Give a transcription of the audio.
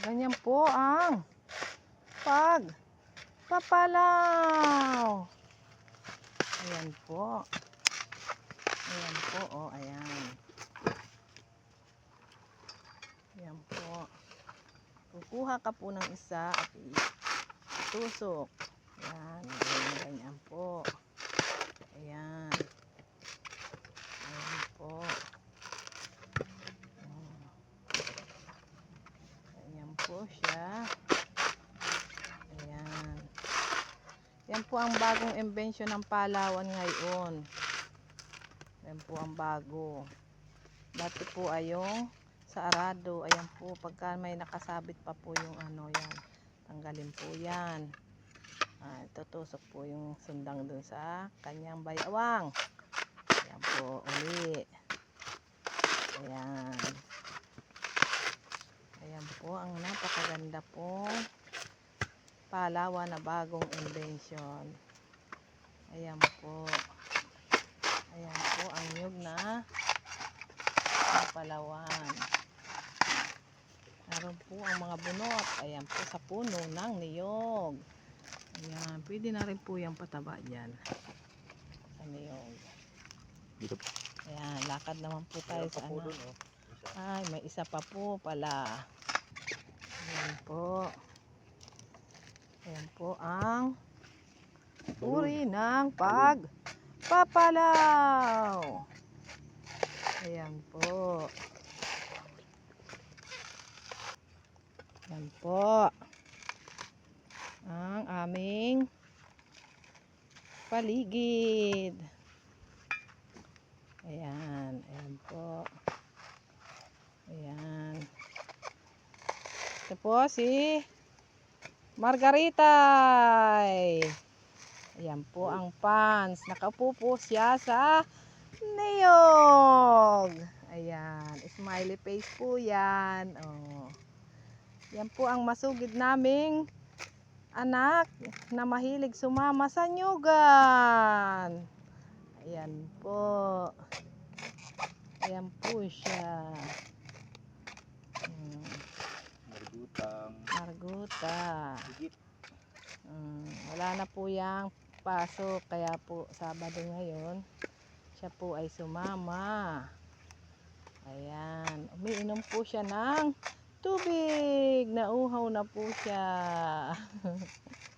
Ganyan po ang pag papalaw. Ayan po. Ayan po, oh, ayan. Ayan po. Kukuha ka po ng isa at itusok. Ayan, ganyan, ganyan po. Ayan. Ayan po. Oh. Ayan po siya. Ayan. Yan po ang bagong invention ng Palawan ngayon. Yan po ang bago. Dati po ay yung sa arado. Ayan po, pagka may nakasabit pa po yung ano yan. Tanggalin po yan. Ah, tutusok po yung sundang dun sa kanyang bayawang. Ayan po, uli. Ayan po, ang napakaganda po. Palawan na bagong invention. Ayan po. Ayan po ang nyug na Palawan. Meron po ang mga bunot. Ayan po sa puno ng niyog. Ayan, pwede na rin po yung pataba dyan. Sa niyog. Ayan, lakad naman po tayo sa ano. oh. Ay, may isa pa po pala. Ayan po. Ayan po ang uri ng pagpapalaw. Ayan po. Ayan po. Ang aming paligid. Ayan. Ayan po. Ayan. Ito po si Margarita. Ayan po ang pants. Nakaupo po siya sa niyog. Ayan. Smiley face po yan. Oh. Yan po ang masugid naming anak na mahilig sumama sa nyugan. Ayan po. Ayan po siya. Marguta. Higit. Mm, wala na po yang pasok kaya po Sabado ngayon siya po ay sumama. Ayan, umiinom po siya ng tubig. Nauhaw na po siya.